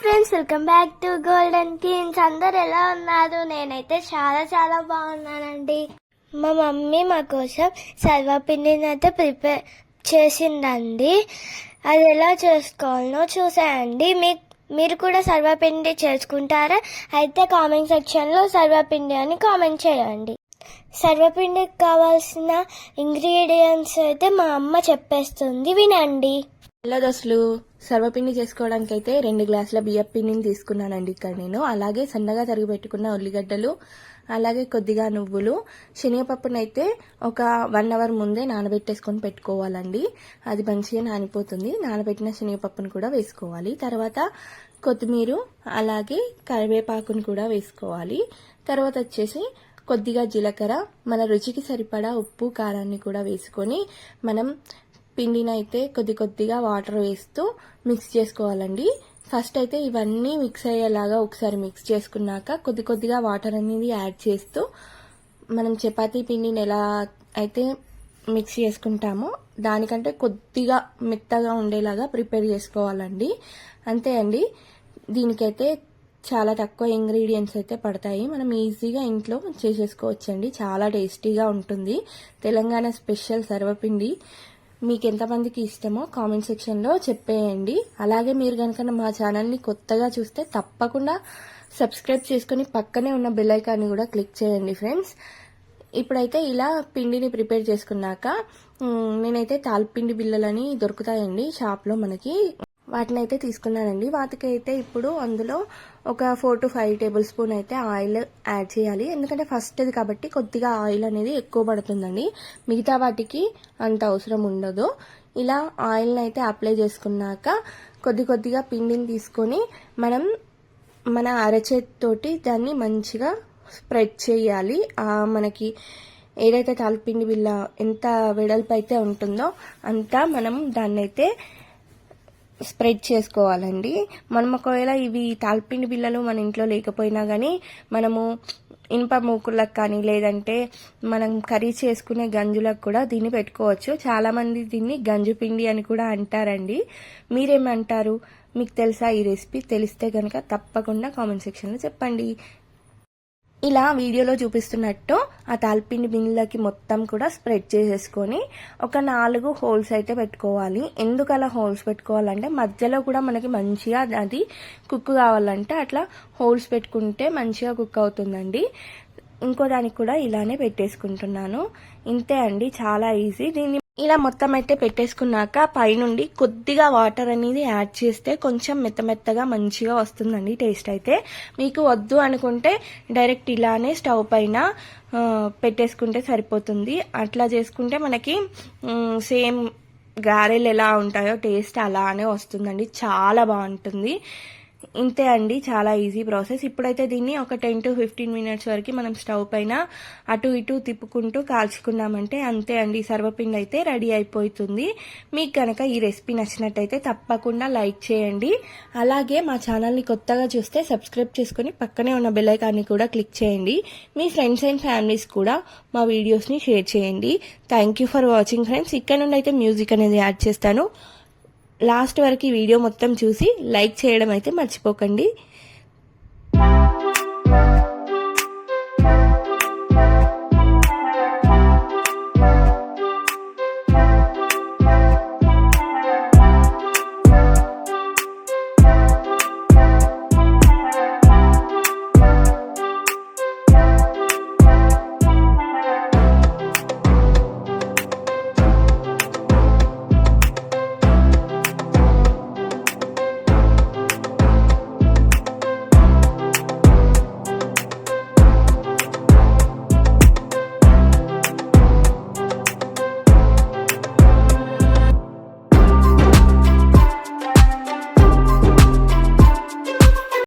Friends welcome back to golden kings అందరు ఎలా ఉన్నారు? నేనైతే చాలా చాలా బాగున్నానండి. మా మమ్మీ మా కోసం సర్వపిండిని అయితే ప్రిపేర్ చేసిందండి. అది ఎలా చేసుకోవాలనో చూసాయండి. మీ మీరు కూడా సర్వపిండి చేసుకుంటారా? అయితే కామెంట్ సెక్షన్లో సర్వపిండి అని కామెంట్ చేయండి. సర్వపిండికి కావాల్సిన ఇంగ్రీడియంట్స్ అయితే మా అమ్మ చెప్పేస్తుంది. వినండి. హలో దోస్తులు సర్వపిండి చేసుకోవడానికి అయితే రెండు గ్లాసుల బియ్యం పిండిని తీసుకున్నానండి ఇక్కడ నేను. అలాగే సన్నగా తరిగి పెట్టుకున్న ఉల్లిగడ్డలు అలాగే కొద్దిగా నువ్వులు శనగపప్పునైతే ఒక వన్ అవర్ ముందే నానబెట్టేసుకొని పెట్టుకోవాలండి. అది మంచిగా నానిపోతుంది. నానబెట్టిన శనగపప్పును కూడా వేసుకోవాలి. తర్వాత కొత్తిమీర అలాగే కరివేపాకును కూడా వేసుకోవాలి. తర్వాత వచ్చేసి కొద్దిగా జీలకర్ర మన రుచికి సరిపడా ఉప్పు కారాన్ని కూడా వేసుకొని మనం పిండిని అయితే కొద్ది కొద్దిగా వాటర్ వేస్తూ మిక్స్ చేసుకోవాలండి. ఫస్ట్ అయితే ఇవన్నీ మిక్స్ అయ్యేలాగా ఒకసారి మిక్స్ చేసుకున్నాక కొద్ది కొద్దిగా వాటర్ అనేది యాడ్ చేస్తూ మనం చపాతీ పిండిని ఎలా అయితే మిక్స్ చేసుకుంటామో దానికంటే కొద్దిగా మెత్తగా ఉండేలాగా ప్రిపేర్ చేసుకోవాలండి. అంతే అండి. దీనికైతే చాలా తక్కువ ఇంగ్రీడియంట్స్ అయితే పడతాయి. మనం ఈజీగా ఇంట్లో చేసేసుకోవచ్చండి. చాలా టేస్టీగా ఉంటుంది. తెలంగాణ స్పెషల్ సర్వపిండి. మీకు ఎంతమందికి ఇష్టమో కామెంట్ సెక్షన్లో చెప్పేయండి. అలాగే మీరు కనుక మా ఛానల్ని కొత్తగా చూస్తే తప్పకుండా సబ్స్క్రైబ్ చేసుకుని పక్కనే ఉన్న బెల్ ఐకాన్ని కూడా క్లిక్ చేయండి ఫ్రెండ్స్. ఇప్పుడైతే ఇలా పిండిని ప్రిపేర్ చేసుకున్నాక నేనైతే తాల్పిండి బిళ్ళలని దొరుకుతాయండి షాప్లో మనకి. వాటిని అయితే తీసుకున్నానండి. వాటికైతే ఇప్పుడు అందులో ఒక four to five tablespoon అయితే ఆయిల్ యాడ్ చేయాలి. ఎందుకంటే ఫస్ట్ ఇది కాబట్టి కొద్దిగా ఆయిల్ అనేది ఎక్కువ పడుతుందండి. మిగతా వాటికి అంత అవసరం ఉండదు. ఇలా ఆయిల్ని అయితే అప్లై చేసుకున్నాక కొద్ది కొద్దిగా పిండిని తీసుకొని మనం మన అరచేతితోటి దాన్ని మంచిగా స్ప్రెడ్ చేయాలి. మనకి ఏదైతే తాలిపిండి బిళ్ళ ఎంత వెడల్పు అయితే ఉంటుందో అంతా మనం దాన్ని అయితే స్ప్రెడ్ చేసుకోవాలండి. మనం ఒకవేళ ఇవి తాల్పిండి బిళ్ళలు మన ఇంట్లో లేకపోయినా కానీ మనము ఇనుప మూకులకు కానీ లేదంటే మనం కర్రీ చేసుకునే గంజులకు కూడా దీన్ని పెట్టుకోవచ్చు. చాలామంది దీన్ని గంజు పిండి అని కూడా అంటారండి. మీరేమంటారు? మీకు తెలుసా ఈ రెసిపీ? తెలిస్తే కనుక తప్పకుండా కామెంట్ సెక్షన్లో చెప్పండి. ఇలా వీడియోలో చూపిస్తున్నట్టు ఆ తాల్పిండి బిళ్ళకి మొత్తం కూడా స్ప్రెడ్ చేసేసుకొని ఒక నాలుగు హోల్స్ అయితే పెట్టుకోవాలి. ఎందుకు అలా హోల్స్ పెట్టుకోవాలంటే మధ్యలో కూడా మనకి మంచిగా అది కుక్ కావాలంటే అట్లా హోల్స్ పెట్టుకుంటే మంచిగా కుక్ అవుతుందండి. ఇంకో దానికి కూడా ఇలానే పెట్టేసుకుంటున్నాను. ఇంతే అండి చాలా ఈజీ. దీన్ని ఇలా మొత్తం అయితే పెట్టేసుకున్నాక పైనుండి కొద్దిగా వాటర్ అనేది యాడ్ చేస్తే కొంచెం మెత్త మెత్తగా మంచిగా వస్తుందండి టేస్ట్ అయితే. మీకు వద్దు అనుకుంటే డైరెక్ట్ ఇలానే స్టవ్ పైన పెట్టేసుకుంటే సరిపోతుంది. అట్లా చేసుకుంటే మనకి సేమ్ గారెలు ఎలా ఉంటాయో టేస్ట్ అలానే వస్తుందండి. చాలా బాగుంటుంది. ఇంతే అండి చాలా ఈజీ ప్రాసెస్ ఇప్పుడైతే దీన్ని ఒక టెన్ టు ఫిఫ్టీన్ మినిట్స్ వరకు మనం స్టవ్ పైన అటు ఇటు తిప్పుకుంటూ కాల్చుకున్నామంటే అంతే అండి సర్వపిండి అయితే రెడీ అయిపోతుంది. మీకు కనుక ఈ రెసిపీ నచ్చినట్టయితే తప్పకుండా లైక్ చేయండి. అలాగే మా ఛానల్ని కొత్తగా చూస్తే సబ్స్క్రైబ్ చేసుకుని పక్కనే ఉన్న బెల్లైకాన్ని కూడా క్లిక్ చేయండి. మీ ఫ్రెండ్స్ అండ్ ఫ్యామిలీస్ కూడా మా వీడియోస్ని షేర్ చేయండి. Thank you for watching friends ఇక్కడ నుండి అయితే మ్యూజిక్ అనేది యాడ్ చేస్తాను. లాస్ట్ వరకు ఈ వీడియో మొత్తం చూసి లైక్ చేయడం అయితే మర్చిపోకండి.